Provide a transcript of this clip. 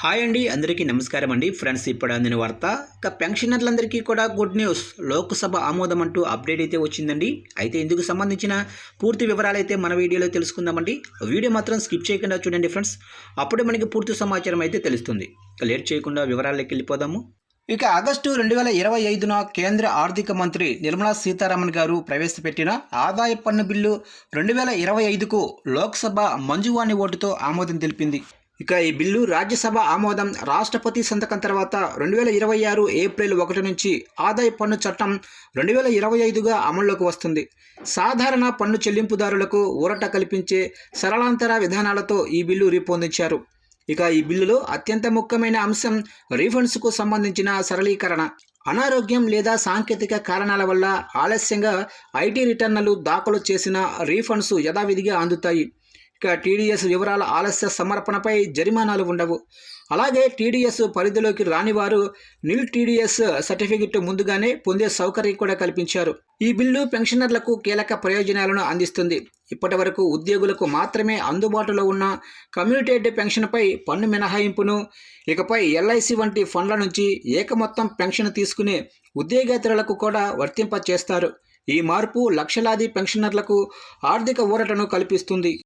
Hi అండి అందరికీ నమస్కారం అండి. ఫ్రెండ్స్ ఇప్పుడు అందిన వార్త. ఇక పెన్షనర్లందరికీ కూడా గుడ్ న్యూస్. లోక్సభ ఆమోదం అంటూ అప్డేట్ అయితే వచ్చిందండి. అయితే ఇందుకు సంబంధించిన పూర్తి వివరాలు అయితే మన వీడియోలో తెలుసుకుందామండి. వీడియో మాత్రం స్కిప్ చేయకుండా చూడండి ఫ్రెండ్స్. అప్పుడే మనకి పూర్తి సమాచారం అయితే తెలుస్తుంది. ఇక లేట్ చేయకుండా వివరాల్లోకి వెళ్ళిపోదాము. ఇక ఆగస్టు రెండు వేల ఇరవై ఐదున కేంద్ర ఆర్థిక మంత్రి నిర్మలా సీతారామన్ గారు ప్రవేశపెట్టిన ఆదాయ పన్ను బిల్లు రెండు వేల ఇరవై ఐదుకు లోక్సభ మంజువాణి ఓటుతో ఆమోదం తెలిపింది. ఇక ఈ బిల్లు రాజ్యసభ ఆమోదం. రాష్ట్రపతి సంతకం తర్వాత రెండు వేల ఇరవై ఆరు ఏప్రిల్ ఒకటి నుంచి ఆదాయ పన్ను చట్టం రెండు వేల ఇరవై ఐదుగా అమల్లోకి వస్తుంది. సాధారణ పన్ను చెల్లింపుదారులకు ఊరట కల్పించే సరళాంతర విధానాలతో ఈ బిల్లు రూపొందించారు. ఇక ఈ బిల్లులో అత్యంత ముఖ్యమైన అంశం రీఫండ్స్కు సంబంధించిన సరళీకరణ. అనారోగ్యం లేదా సాంకేతిక కారణాల వల్ల ఆలస్యంగా ఐటీ రిటర్నులు దాఖలు చేసిన రీఫండ్స్ యథావిధిగా అందుతాయి. ఇక టీడీఎస్ వివరాల ఆలస్య సమర్పణపై జరిమానాలు ఉండవు. అలాగే టీడీఎస్ పరిధిలోకి రాని వారు నిల్ టీడీఎస్ సర్టిఫికెట్ ముందుగానే పొందే సౌకర్యం కూడా కల్పించారు. ఈ బిల్లు పెన్షనర్లకు కీలక ప్రయోజనాలను అందిస్తుంది. ఇప్పటి వరకు ఉద్యోగులకు మాత్రమే అందుబాటులో ఉన్న కమ్యూనిటేట్ పెన్షన్పై పన్ను మినహాయింపును ఇకపై ఎల్ఐసి వంటి ఫండ్ల నుంచి ఏకమొత్తం పెన్షన్ తీసుకునే ఉద్యోగేతరులకు కూడా వర్తింప చేస్తారు ఈ మార్పు లక్షలాది పెన్షనర్లకు ఆర్థిక ఊరటను కల్పిస్తుంది.